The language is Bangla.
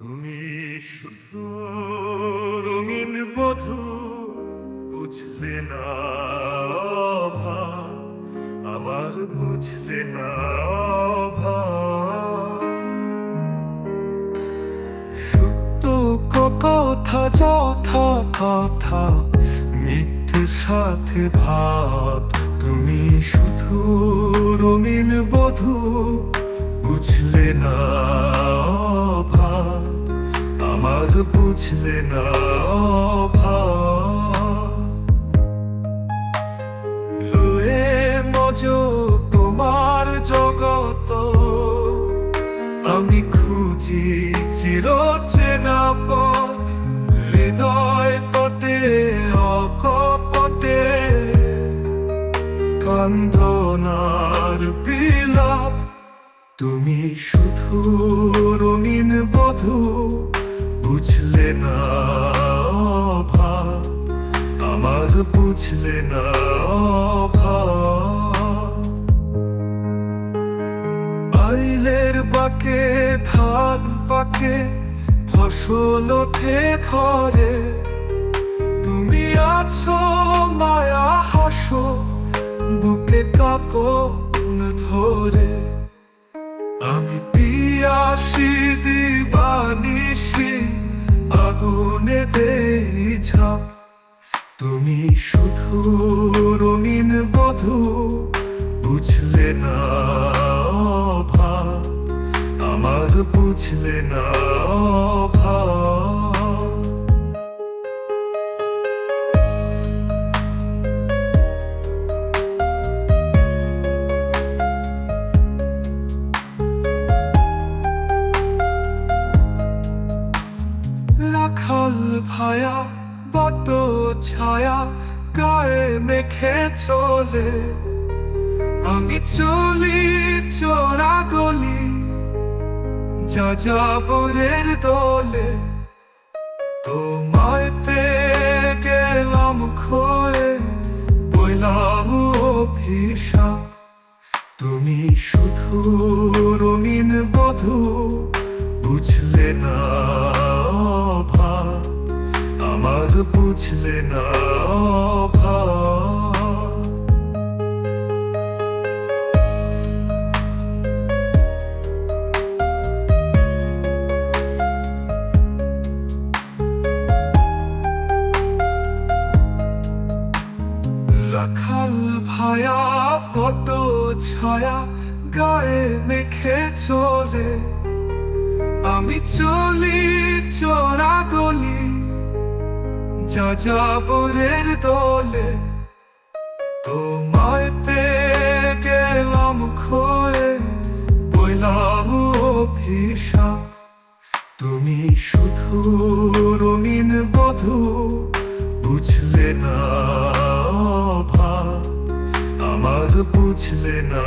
তুমি শুধু রঙিন বধু বুঝলে না অভাব, আমার বুঝলে না অভাব। সত্য কথা যথা কথা মিথ্যের সাথে ভাব তুমি শুধু রঙিন বধু বুঝলে না বুঝলে না লয়ে মজ তোমার জগত, আমি খুঁজি চির চেনা পথ। হৃদয় তটে, অকপটে। কান্দনার বিলাপ, তুমি শুধু রঙিন বধু। বুঝলে না, অভাব। আমার বুঝলে না, অভাব। আইলের বাকে, ধান পাকে, ফসল ওঠে ঘরে। তুমি আছো, মায়া হাসো, বুকে কাপন ধরে। আমি পিয়াসি দিবানিসি আগুনে দেই তুমি শুধু রঙিন বধু বুঝলে না ভা আমার বুঝলে না অভাব। ভায়া বট ছায়া, গায়ে মেখে চলে। আমি চলি চোরা গলি যা যাবরের দলে। তোমায় পেয়ে গেলাম খোয়ে বইলাম অভিশাপ। তুমি শুধু রঙিন বধু, বুঝলে না বুঝলে না অভাব রাখাল ভায়া ফট ছায়া গায়ে মেখে চলে। আমি চলি চোরা গলি যা যাবরের দোলে তোমায় পেয়ে গেলাম খোয়ে, বইলাম অভিশাপ। তুমি শুধু রঙিন বধু, বুঝলে না অভাব। আমার বুঝলে না